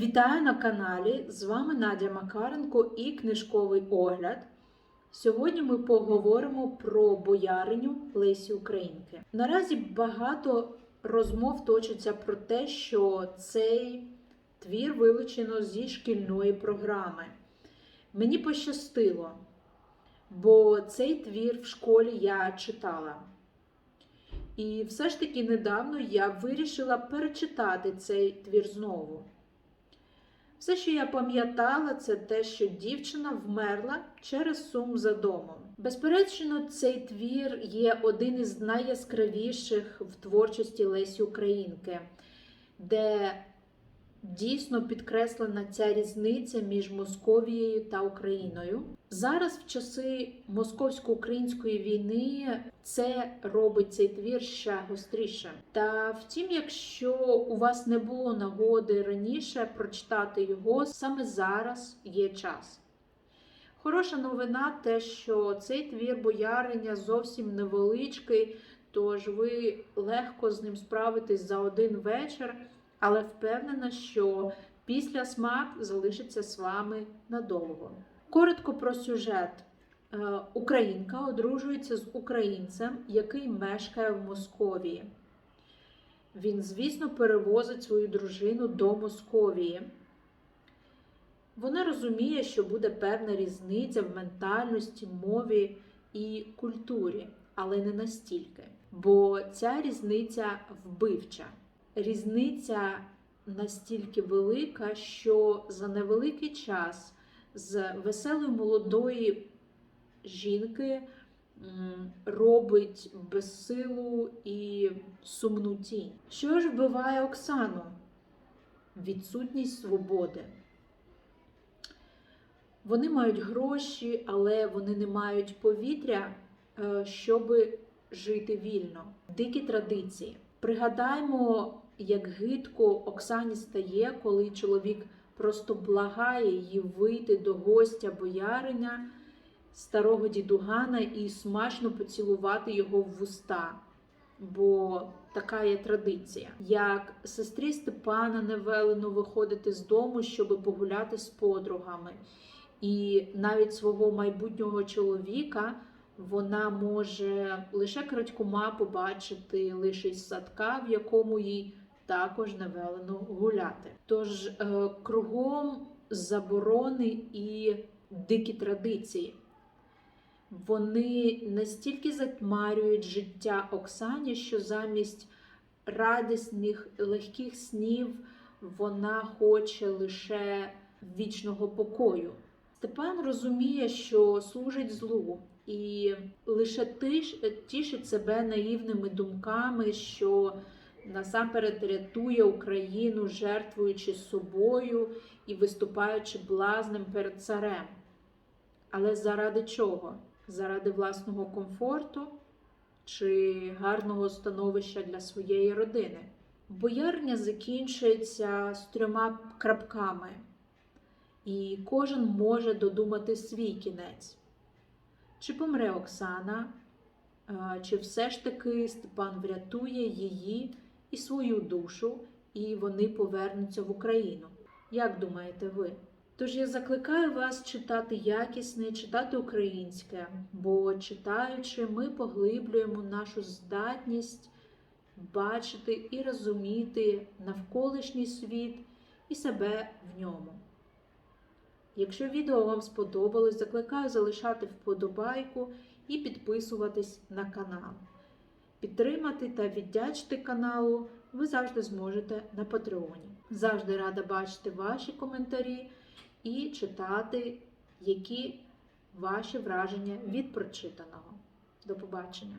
Вітаю на каналі! З вами Надя Макаренко і книжковий огляд. Сьогодні ми поговоримо про бояриню Лесі Українки. Наразі багато розмов точиться про те, що цей твір вилучено зі шкільної програми. Мені пощастило, бо цей твір в школі я читала. І все ж таки недавно я вирішила перечитати цей твір знову. Все, що я пам'ятала, це те, що дівчина вмерла через сум за домом. Безперечно, цей твір є один із найяскравіших в творчості Лесі Українки, де дійсно підкреслена ця різниця між Московією та Україною. Зараз, в часи московсько-української війни, це робить цей твір ще гостріше. Та втім, якщо у вас не було нагоди раніше прочитати його, саме зараз є час. Хороша новина те, що цей твір бояриня зовсім невеличкий, тож ви легко з ним справитесь за один вечір, але впевнена, що після смак залишиться з вами надовго. Коротко про сюжет. Е, Українка одружується з українцем, який мешкає в Московії. Він, звісно, перевозить свою дружину до Московії. Вона розуміє, що буде певна різниця в ментальності, мові і культурі, але не настільки. Бо ця різниця вбивча. Різниця настільки велика, що за невеликий час з веселої молодої жінки робить безсилу і сумну тінь. Що ж вбиває Оксану? Відсутність свободи. Вони мають гроші, але вони не мають повітря, е, щоб жити вільно. Дикі традиції. Пригадаймо, як гидко Оксані стає, коли чоловік просто благає її вийти до гостя бояриня старого дідугана і смачно поцілувати його в вуста. Бо така є традиція. Як сестрі Степана не велено виходити з дому, щоб погуляти з подругами. І навіть свого майбутнього чоловіка вона може лише крадькома побачити лише із садка, в якому їй також не велено гуляти. Тож е, кругом заборони і дикі традиції. Вони настільки затьмарюють життя Оксані, що замість радісних легких снів вона хоче лише вічного покою. Степан розуміє, що служить злу, і лише тиш, тішить себе наївними думками, що насамперед рятує Україну, жертвуючи собою і виступаючи блазнем перед царем. Але заради чого? Заради власного комфорту чи гарного становища для своєї родини. Боярня закінчується з трьома крапками, і кожен може додумати свій кінець. Чи помре Оксана, чи все ж таки Степан врятує її і свою душу, і вони повернуться в Україну. Як думаєте ви? Тож я закликаю вас читати якісне, читати українське, бо читаючи, ми поглиблюємо нашу здатність бачити і розуміти навколишній світ і себе в ньому. Якщо відео вам сподобалось, закликаю залишати вподобайку і підписуватись на канал. Підтримати та віддячити каналу ви завжди зможете на Патреоні. Завжди рада бачити ваші коментарі і читати, які ваші враження від прочитаного. До побачення!